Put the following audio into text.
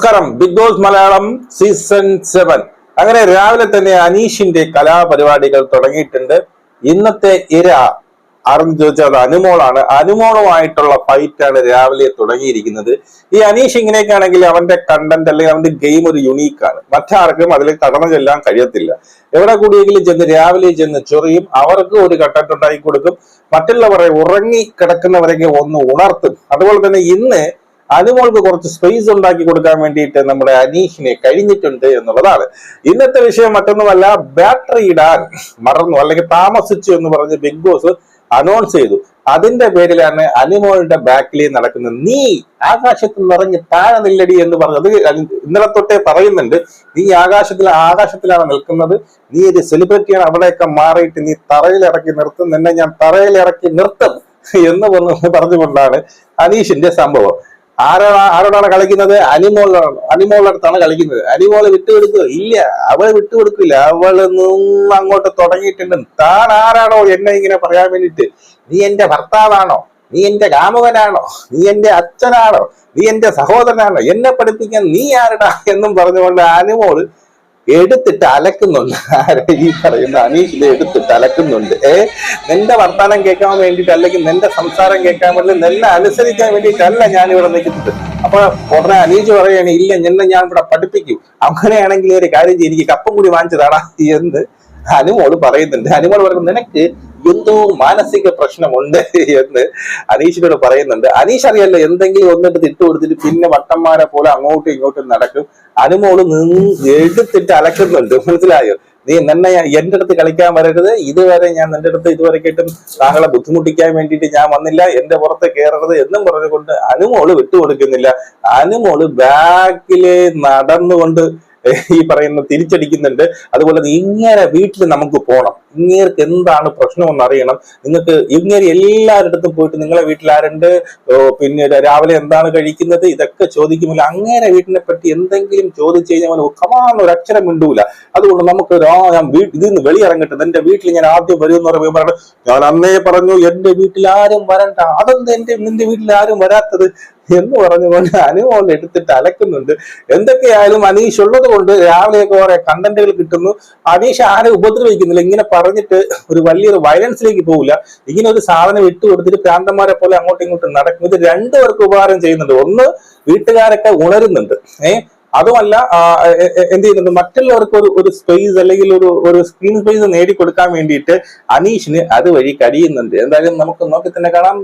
നമസ്കാരം Bigg Boss Malayalam season seven അങ്ങനെ രാവിലെ തന്നെ അനീഷിന്റെ കലാപരിപാടികൾ തുടങ്ങിയിട്ടുണ്ട്. ഇന്നത്തെ ഇര അറിഞ്ഞു ചോദിച്ചാൽ അത് അനുമോളാണ്. അനുമോളുമായിട്ടുള്ള ഫൈറ്റാണ് രാവിലെ തുടങ്ങിയിരിക്കുന്നത്. ഈ അനീഷ് ഇങ്ങനെയൊക്കെ ആണെങ്കിൽ അവന്റെ കണ്ടന്റ് അല്ലെങ്കിൽ അവന്റെ ഗെയിം ഒരു യുണീക്കാണ് മറ്റാർക്കും അതിൽ കടന്നു ചെല്ലാൻ കഴിയത്തില്ല. എവിടെ കൂടിയെങ്കിലും ചെന്ന് രാവിലെ ചെന്ന് ചൊറിയും അവർക്ക് ഒരു കണ്ടന്റ് ഉണ്ടാക്കി കൊടുക്കും. മറ്റുള്ളവരെ ഉറങ്ങി കിടക്കുന്നവരെയൊക്കെ ഒന്ന് ഉണർത്തും. അതുപോലെ തന്നെ ഇന്ന് അനുമോൾക്ക് കുറച്ച് സ്പേസ് ഉണ്ടാക്കി കൊടുക്കാൻ വേണ്ടിയിട്ട് നമ്മുടെ അനീഷിനെ കഴിഞ്ഞിട്ടുണ്ട് എന്നുള്ളതാണ്. ഇന്നത്തെ വിഷയം മറ്റൊന്നുമല്ല ബാറ്ററി ഇടാൻ മറന്നു അല്ലെങ്കിൽ താമസിച്ചു എന്ന് പറഞ്ഞ് ബിഗ് ബോസ് അനൗൺസ് ചെയ്തു. അതിന്റെ പേരിലാണ് അനുമോളുടെ ബാക്കിൽ നടക്കുന്ന നീ ആകാശത്തിൽ നിറഞ്ഞ് താഴെ നില്ലടി എന്ന് പറഞ്ഞത് ഇന്നലെ തൊട്ടേ പറയുന്നുണ്ട്. നീ ആകാശത്തിൽ ആകാശത്തിലാണ് നിൽക്കുന്നത്. നീ ഒരു സെലിബ്രിറ്റിയാണ് അവിടെയൊക്കെ മാറിയിട്ട് നീ തറയിൽ ഇറക്കി നിർത്തും. നിന്നെ ഞാൻ തറയിൽ ഇറക്കി നിർത്തും എന്ന് പറഞ്ഞു പറഞ്ഞുകൊണ്ടാണ് അനീഷിന്റെ സംഭവം. ആരാണ് ആരോടാണ് കളിക്കുന്നത്? അനിമോളാണ്. അനിമോളുടെ അടുത്താണ് കളിക്കുന്നത്. അനിമോൾ വിട്ടുകൊടുക്കുക ഇല്ല. അവൾ വിട്ടുകൊടുക്കില്ല. അവൾ നിന്ന് അങ്ങോട്ട് തുടങ്ങിയിട്ടുണ്ട്. താൻ ആരാണോ എന്നെ ഇങ്ങനെ പറയാൻ വേണ്ടിട്ട് നീ എന്റെ ഭർത്താവാണോ? നീ എന്റെ കാമുകനാണോ? നീ എന്റെ അച്ഛനാണോ? നീ എന്റെ സഹോദരനാണോ? എന്നെ പഠിപ്പിക്കാൻ നീ ആരടാ? എന്നും പറഞ്ഞുകൊണ്ട് അനുമോൾ എടുത്തിട്ട് അലക്കുന്നുണ്ട്. ആരെ ഈ പറയുന്ന അനീഷിനെ എടുത്തിട്ട് അലക്കുന്നുണ്ട്. ഏ? നിന്റെ വർത്താനം കേൾക്കാൻ വേണ്ടിയിട്ട് അല്ലെങ്കിൽ നിന്റെ സംസാരം കേൾക്കാൻ വേണ്ടി നിന്നെ അനുസരിക്കാൻ വേണ്ടിയിട്ടല്ല ഞാൻ ഇവിടെ നിൽക്കുന്നത്. അപ്പൊ ഉടനെ അനീഷ് പറയാണ് ഇല്ല നിന്നെ ഞാൻ ഇവിടെ പഠിപ്പിക്കും. അങ്ങനെയാണെങ്കിൽ ഒരു കാര്യം ചെയ്യും എനിക്ക് കപ്പം കൂടി വാങ്ങിച്ചതാടാ എന്ന് അനുമോൾ പറയുന്നുണ്ട്. അനുമോൾ പറയുന്നത് നിനക്ക് എന്തോ മാനസിക പ്രശ്നമുണ്ട് എന്ന് അനീഷിനോട് പറയുന്നുണ്ട്. അനീഷ് അറിയല്ല എന്തെങ്കിലും ഒന്നിട്ട് ഇട്ട് കൊടുത്തിട്ട് പിന്നെ വട്ടന്മാരെ പോലെ അങ്ങോട്ടും ഇങ്ങോട്ടും നടക്കും. അനുമോൾ നിന്ന് എടുത്തിട്ട് അലക്കുന്നുണ്ട്. മനസ്സിലായോ? നീ ഞാൻ- എന്റെ അടുത്ത് കളിക്കാൻ വരരുത്. ഇതുവരെ ഞാൻ നിന്റെ അടുത്ത് ഇതുവരെയായിട്ടും താങ്കളെ ബുദ്ധിമുട്ടിക്കാൻ വേണ്ടിയിട്ട് ഞാൻ വന്നില്ല. എന്റെ പുറത്ത് കയറരുത് എന്നും പറഞ്ഞുകൊണ്ട് അനുമോൾ വിട്ടുകൊടുക്കുന്നില്ല. അനുമോൾ ബാക്കിലെ നടന്നുകൊണ്ട് ഈ പറയുന്ന തിരിച്ചടിക്കുന്നുണ്ട്. അതുപോലെ ഇങ്ങനെ വീട്ടിൽ നമുക്ക് പോകണം ഇങ്ങേർക്ക് എന്താണ് പ്രശ്നമെന്ന് അറിയണം. നിങ്ങൾക്ക് ഇങ്ങേര് എല്ലാവരിടത്തും പോയിട്ട് നിങ്ങളെ വീട്ടിൽ ആരുണ്ട് പിന്നെ രാവിലെ എന്താണ് കഴിക്കുന്നത്? ഇതൊക്കെ ചോദിക്കുമ്പോൾ അങ്ങേരെ വീട്ടിനെ പറ്റി എന്തെങ്കിലും ചോദിച്ചു കഴിഞ്ഞാൽ കമാന്ന് ഒരു അക്ഷരം മിണ്ടൂല. അതുകൊണ്ട് നമുക്ക് ഞാൻ ഇതിൽ നിന്ന് വെളിയിറങ്ങട്ടെ എന്റെ വീട്ടിൽ ഞാൻ ആദ്യം വരും എന്ന് പറയുമ്പോൾ പറഞ്ഞു ഞാൻ അന്നേ പറഞ്ഞു എന്റെ വീട്ടിൽ ആരും വരണ്ട. അതെന്ത് എന്റെ നിന്റെ വീട്ടിൽ ആരും വരാത്തത്? എന്ന് പറഞ്ഞുകൊണ്ട് അനുമോൾ എടുത്തിട്ട് അലക്കുന്നുണ്ട്. എന്തൊക്കെയായാലും അനീഷ് ഉള്ളത് കൊണ്ട് രാവിലെയൊക്കെ കുറെ കണ്ടന്റുകൾ കിട്ടുന്നു. അനീഷ് ആരെ ഉപദ്രവിക്കുന്നില്ല. ഇങ്ങനെ പറഞ്ഞിട്ട് ഒരു വലിയൊരു വയലൻസിലേക്ക് പോകില്ല ഇങ്ങനെ ഒരു സാധനം ഇട്ട് കൊടുത്തിട്ട് പ്രാന്തന്മാരെ പോലെ അങ്ങോട്ടും ഇങ്ങോട്ടും നടക്കും. ഇത് രണ്ടുപേർക്ക് ഉപകാരം ചെയ്യുന്നുണ്ട്. ഒന്ന് വീട്ടുകാരൊക്കെ ഉണരുന്നുണ്ട്. ഏഹ് അതുമല്ല എന്ത് ചെയ്യുന്നുണ്ട്? മറ്റുള്ളവർക്ക് ഒരു ഒരു സ്പേസ് അല്ലെങ്കിൽ ഒരു ഒരു സ്ക്രീൻ സ്പേസ് നേടിക്കൊടുക്കാൻ വേണ്ടിയിട്ട് അനീഷിന് അതുവഴി കഴിയുന്നുണ്ട്. എന്തായാലും നമുക്ക് നോക്കി തന്നെ കാണാം.